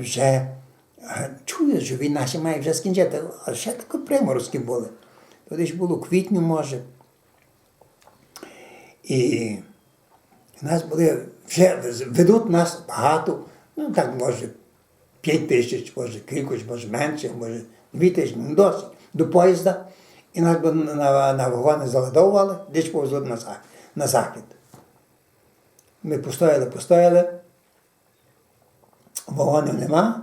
вже чую, що війна ще має вже скінчити, а ще такі приморозки були. Тоді ж було квітню, може. І нас були, вже ведуть нас багато, ну так може 5 тисяч, може кількось, може менше, може 2 тисячі, ну досить, до поїзда. І нас би на, на, вагони заладовували, десь повезуть на, на захід. Ми постояли, постояли, вагонів нема.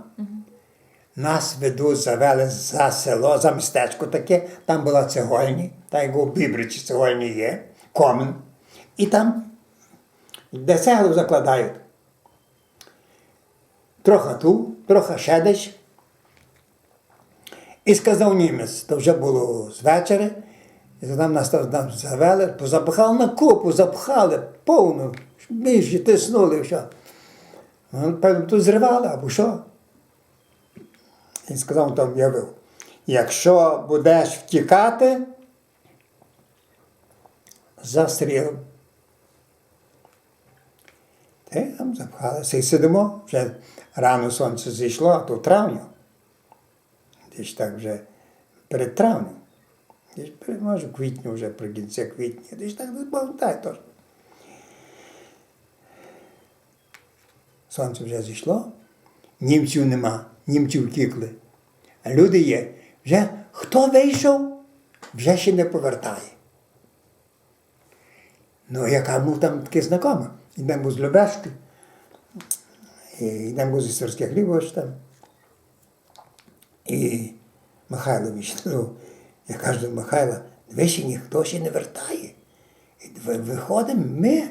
Нас ведуть, завели за село, за містечко таке, там була цегольні, так як у Бібричі цегольні є, комен. І там, де цеглу закладають. Трохи ту, трохи ще десь. І сказав німець, то вже було з вечора, і там нас там завели, позапихали на купу, запхали повну, більше тиснули, все. Ну, Певно, тут зривали або що. Він сказав, там явив. Якщо будеш втікати, застрілим. Та й там запхалися і сидимо, вже рано сонце зійшло, а то травня. Десь так вже перед травнем. Десь може, квітню вже при кінці квітня. Десь так пам'ятаю теж. Сонце вже зійшло, німців нема, німці втікли. А люди є. Вже хто вийшов, вже ще не повертає. Ну, яка ну там таке знакома. Йдемо з Любешки, йдемо з Історських Лівоч там. І Михайлович, ну, я кажу до Михайла, ви ще ніхто ще не вертає. Виходимо ми.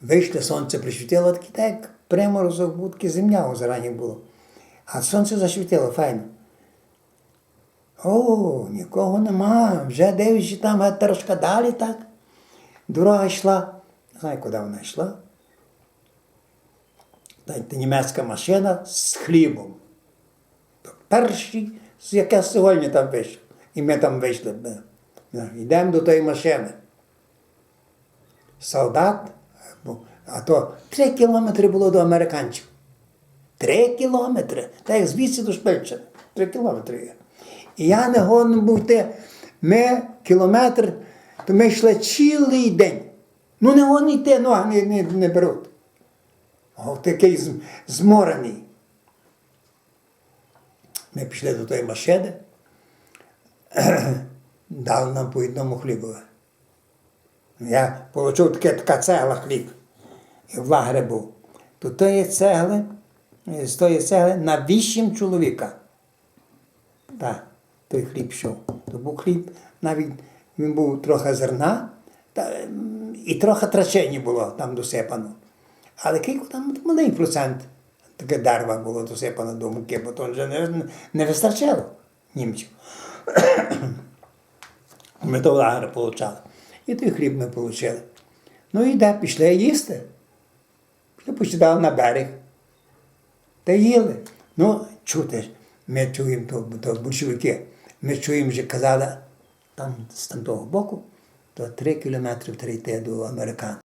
Вийшли, сонце присвітило, таке так, приморозок, таке земля зарані було. А сонце засвітило файно. О, нікого нема. Вже дивишся там трошки далі так. Дорога йшла. Не знаю, куди вона йшла. Та німецька машина з хлібом. Перший, з яке сьогодні там вийшов. І ми там вийшли. Йдемо до тої машини. Солдат, а то три кілометри було до американців. Три кілометри. Так як звідси до Шпильчини. Три кілометри є. І я не годен був йти. Ми кілометр, то ми йшли цілий день. Ну не годен йти, ноги не, не, не беруть. О, такий зморений. Ми пішли до тої машини, дали нам по одному хлібові. Я отримав така цегла хліб. І в лагері був. То тої цегли, е, з тої цегли на вісім чоловіка. Так, той хліб йшов. То був хліб, навіть він був трохи зерна, та, і трохи трачені було там досипано. Але кілько там малий процент таке дерева було досипано до муки, бо то вже не, не вистачало німців. Ми то в лагері отримали. І той хліб ми отримали. Ну і де пішли їсти. Пішли посідали на берег. Та їли. Ну, чути, ми чуємо, то, то большевики, ми чуємо, що казали, там з того боку, то три кілометри прийти до американців.